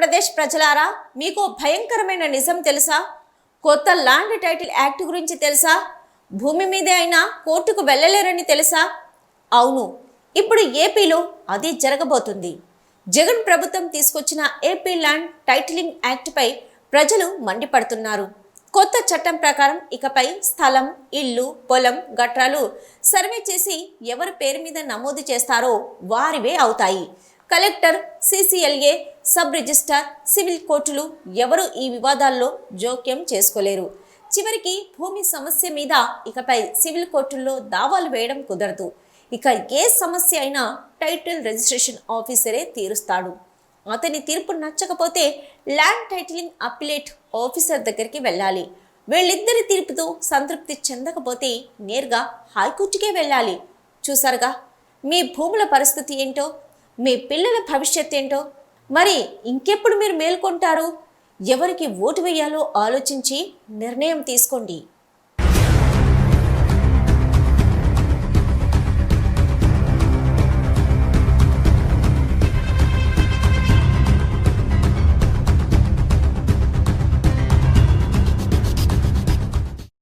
ఆంధ్రప్రదేశ్ ప్రజలారా మీకు భయంకరమైన నిజం తెలుసా? కొత్త ల్యాండ్ టైటిల్ యాక్ట్ గురించి తెలుసా? భూమి మీదే అయినా కోర్టుకు వెళ్ళలేరని తెలుసా? అవును ఇప్పుడు ఏపీలో అది జరగబోతుంది. జగన్ ప్రభుత్వం తీసుకొచ్చిన ఏపీ ల్యాండ్ టైటిలింగ్ యాక్ట్పై ప్రజలు మండిపడుతున్నారు. కొత్త చట్టం ప్రకారం ఇకపై స్థలం ఇల్లు పొలం గట్రాలు సర్వే చేసి ఎవరి పేరు మీద నమోదు చేస్తారో వారివే అవుతాయి. Collector CCLA sub registrar civil కోర్టులు ఎవరు ఈ వివాదాల్లో జోక్యం చేసుకోలేరు. చివరికి భూమి సమస్య మీద ఇకపై సివిల్ కోర్టుల్లో దావాలు వేయడం కుదరదు. ఇక ఏ సమస్య అయినా టైటిల్ రిజిస్ట్రేషన్ ఆఫీసరే తీరుస్తాడు. అతని తీర్పు నచ్చకపోతే ల్యాండ్ టైటిలింగ్ అప్పిలేట్ ఆఫీసర్ దగ్గరికి వెళ్ళాలి. వీళ్ళిద్దరి తీర్పుతో సంతృప్తి చెందకపోతే నేరుగా హైకోర్టుకే వెళ్ళాలి. చూసారుగా మీ భూముల పరిస్థితి ఏంటో మీ పిల్లల భవిష్యత్ ఏంటో? మరి ఇంకెప్పుడు మీరు మేల్కొంటారు? ఎవరికి ఓటు వేయాలో ఆలోచించి నిర్ణయం తీసుకోండి.